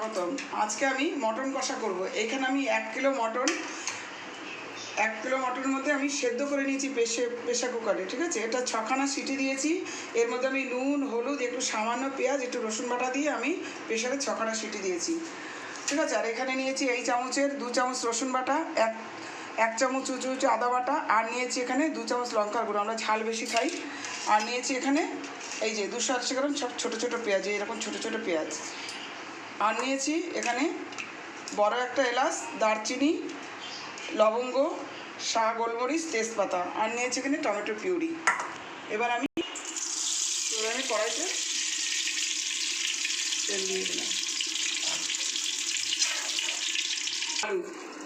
স্বাগতম আজকে আমি মটন কষা করব। এখানে আমি এক কিলো মটন, এক কিলো মটনের মধ্যে আমি সেদ্ধ করে নিয়েছি প্রেশে প্রেশার কুকারে, ঠিক আছে? এটা ছখানা সিটি দিয়েছি। এর মধ্যে আমি নুন, হলুদ, একটু সামান্য পেঁয়াজ, একটু রসুন বাটা দিয়ে আমি প্রেশারে ছখানা সিটি দিয়েছি। ঠিক আছে? আর এখানে নিয়েছি এই চামচের দু চামচ রসুন বাটা, এক এক চামচ উঁচু উঁচু আদা বাটা, আর নিয়েছি এখানে দু চামচ লঙ্কার গুঁড়ো। আমরা ঝাল বেশি খাই। আর নিয়েছি এখানে এই যে দুশো আশি গ্রাম সব ছোটো ছোটো পেঁয়াজ এরকম ছোটো ছোটো পেঁয়াজ। আর নিয়েছি এখানে বড় একটা এলাচ, দারচিনি, লবঙ্গ, শাহ গোলমরিচ, তেজপাতা। আর নিয়েছি এখানে টমেটো পিউরি। এবার আমি এবার আমি কড়াইতে তেল দিয়ে দিলাম। আলু।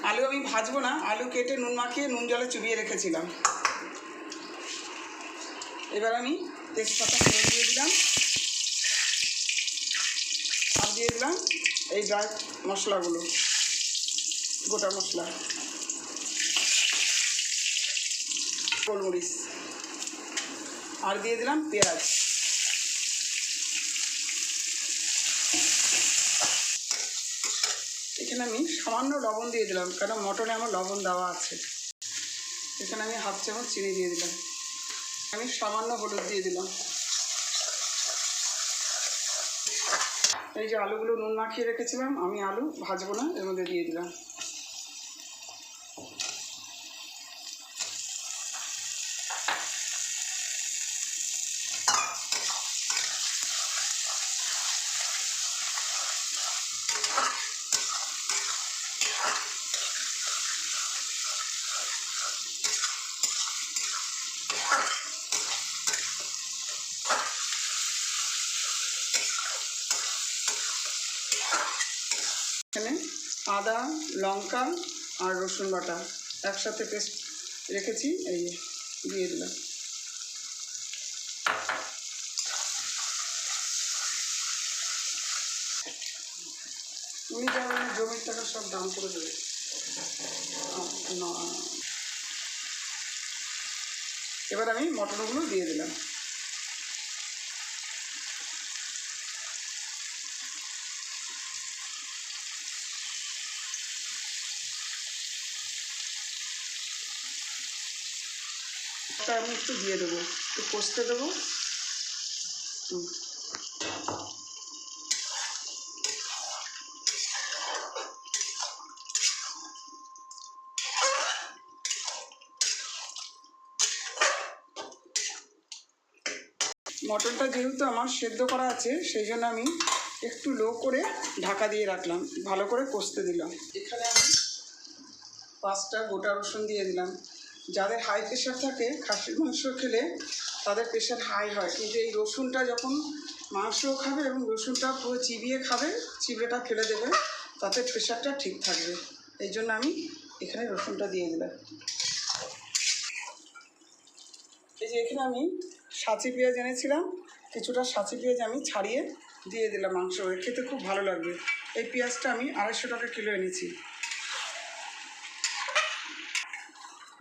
আলু আমি ভাজবো না, আলু কেটে নুন মাখিয়ে নুন জলে চুবিয়ে রেখেছিলাম। এবার আমি তেজপাতা ফোড়ন দিয়ে দিলাম। দিয়ে দিলাম এই ড্রাই মশলাগুলো, গোটা মশলা। গোলমরিচ। আর দিয়ে দিলাম পেঁয়াজ। এখানে আমি সামান্য লবণ দিয়ে দিলাম, কারণ মটনে আমার লবণ দেওয়া আছে। এখানে আমি হাফ চামচ চিনি দিয়ে দিলাম। আমি সামান্য হলুদ দিয়ে দিলাম। এই যে আলুগুলো নুন মাখিয়ে রেখেছিলাম আমি আলু ভাজবো না এর মধ্যে দিয়ে দিলাম এখানে আদা, লঙ্কা আর রসুন বাটা একসাথে পেস্ট রেখেছি, এই দিয়ে দিলাম। উনি যাবেন জমির টাকা সব দাম করে দেবে। এবার আমি মটরগুলো দিয়ে দিলাম। ওটা আমি একটু দিয়ে দেবো, একটু কষতে দেবো। মটনটা যেহেতু আমার সেদ্ধ করা আছে, সেই জন্য আমি একটু লো করে ঢাকা দিয়ে রাখলাম, ভালো করে কষতে দিলাম। এখানে আমি পাঁচটা গোটা রসুন দিয়ে দিলাম। যাদের হাই প্রেশার থাকে, খাসির মাংস খেলে তাদের প্রেশার হাই হয়। কিন্তু এই রসুনটা যখন মাংসও খাবে এবং রসুনটা পুরো চিবিয়ে খাবে চিবড়েটা ফেলে দেবে, তাতে প্রেশারটা ঠিক থাকবে। এই জন্য আমি এখানে রসুনটা দিয়ে দিলাম। এই যে এখানে আমি সাঁচি পেঁয়াজ এনেছিলাম, কিছুটা সাঁচি পেঁয়াজ আমি ছাড়িয়ে দিয়ে দিলাম মাংস। খেতে খুব ভালো লাগবে। এই পেঁয়াজটা আমি আড়াইশো টাকা কিলো এনেছি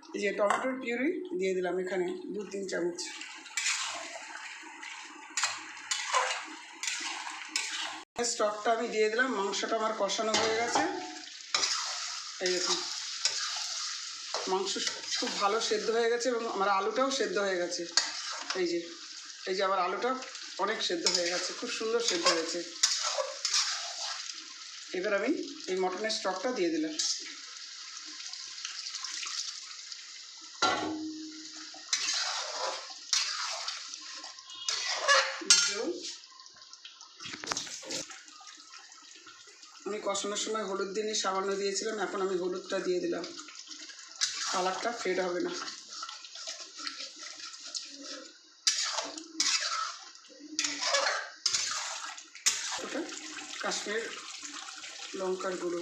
এই যে টমেটোর পিউরি দিয়ে দিলাম এখানে দু, তিন চামচ। স্টকটা আমি দিয়ে দিলাম, মাংসটা আমার কষানো হয়ে গেছে। এই দেখুন, মাংস খুব ভালো সেদ্ধ হয়ে গেছে এবং আমার আলুটাও সেদ্ধ হয়ে গেছে। এই যে এই যে আমার আলুটা অনেক সেদ্ধ হয়ে গেছে, খুব সুন্দর সেদ্ধ হয়েছে। এবার আমি এই মটনের স্টকটা দিয়ে দিলাম। আমি কষানোর সময় হলুদ দিয়ে সামান্য দিয়েছিলাম, এখন আমি হলুদটা দিয়ে দিলাম। কালারটা ফেড হবে না। কাশ্মীর লঙ্কার গুঁড়ো।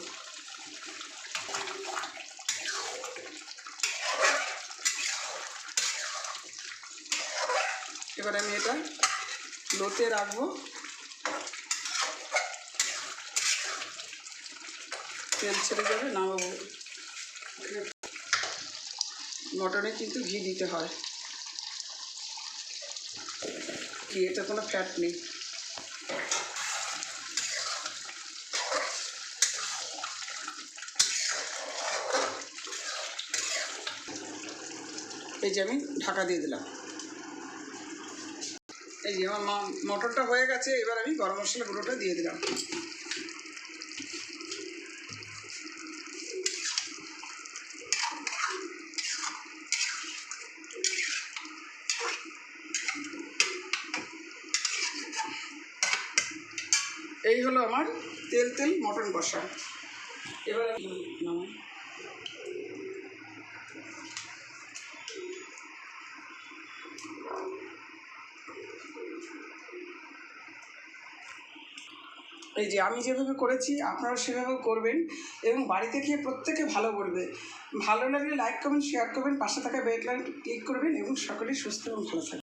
এবার আমি এটা লোতে রাখব। তেল ছেড়ে যাবে নামাবো মটনে কিন্তু ঘি দিতে হয়। ঘিয়েতে কোনো ফ্যাট নেই। এই যে আমি ঢাকা দিয়ে দিলাম। এই যে আমার মটরটা হয়ে গেছে, এবার আমি গরম মশলা গুঁড়োটা দিয়ে দিলাম। এই হলো আমার তেল তেল, মটন কষা। এবার এই যে আমি যেভাবে করেছি, আপনারা সেভাবে করবেন এবং বাড়িতে খেয়ে প্রত্যেকে ভালো বলবে ভালো লাগলে লাইক করবেন শেয়ার করবেন, পাশে থাকা বেল ক্লিক করবেন এবং সকলেই সুস্থ এবং ভালো থাকবেন।